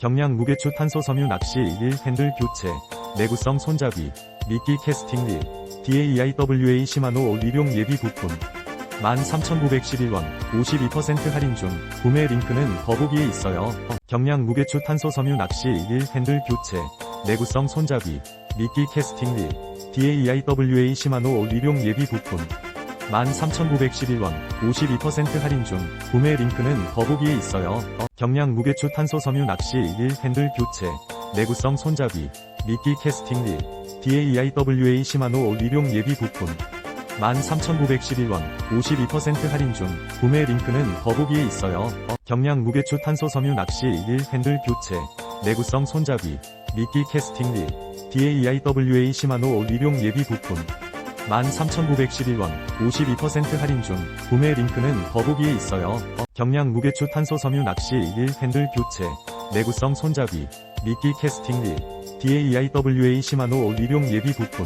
경량 무게추 탄소 섬유 낚시 1 핸들 교체, 내구성 손잡이, 미끼 캐스팅 릴, DAIWA 시마노 리룡 예비 부품. 13,911원, 52% 할인 중, 구매 링크는 더보기에 있어요. 경량 무게추 탄소 섬유 낚시 1 핸들 교체, 내구성 손잡이, 미끼 캐스팅 릴, DAIWA 시마노 리룡 예비 부품. 13,911원, 52% 할인 중, 구매 링크는 더보기에 있어요. 경량 무게추 탄소 섬유 낚시 1 핸들 교체, 내구성 손잡이, 미끼 캐스팅 릴, DAIWA 시마노 리룡 예비 부품. 13,911원, 52% 할인 중, 구매 링크는 더보기에 있어요. 경량 무게추 탄소 섬유 낚시 1 핸들 교체, 내구성 손잡이, 미끼 캐스팅 릴, DAIWA 시마노 리룡 예비 부품. 13,911원, 52% 할인 중, 구매 링크는 더보기에 있어요. 경량 무게추 탄소 섬유 낚시 1 핸들 교체, 내구성 손잡이, 미끼 캐스팅 릴, DAIWA 시마노 리룡 예비 부품.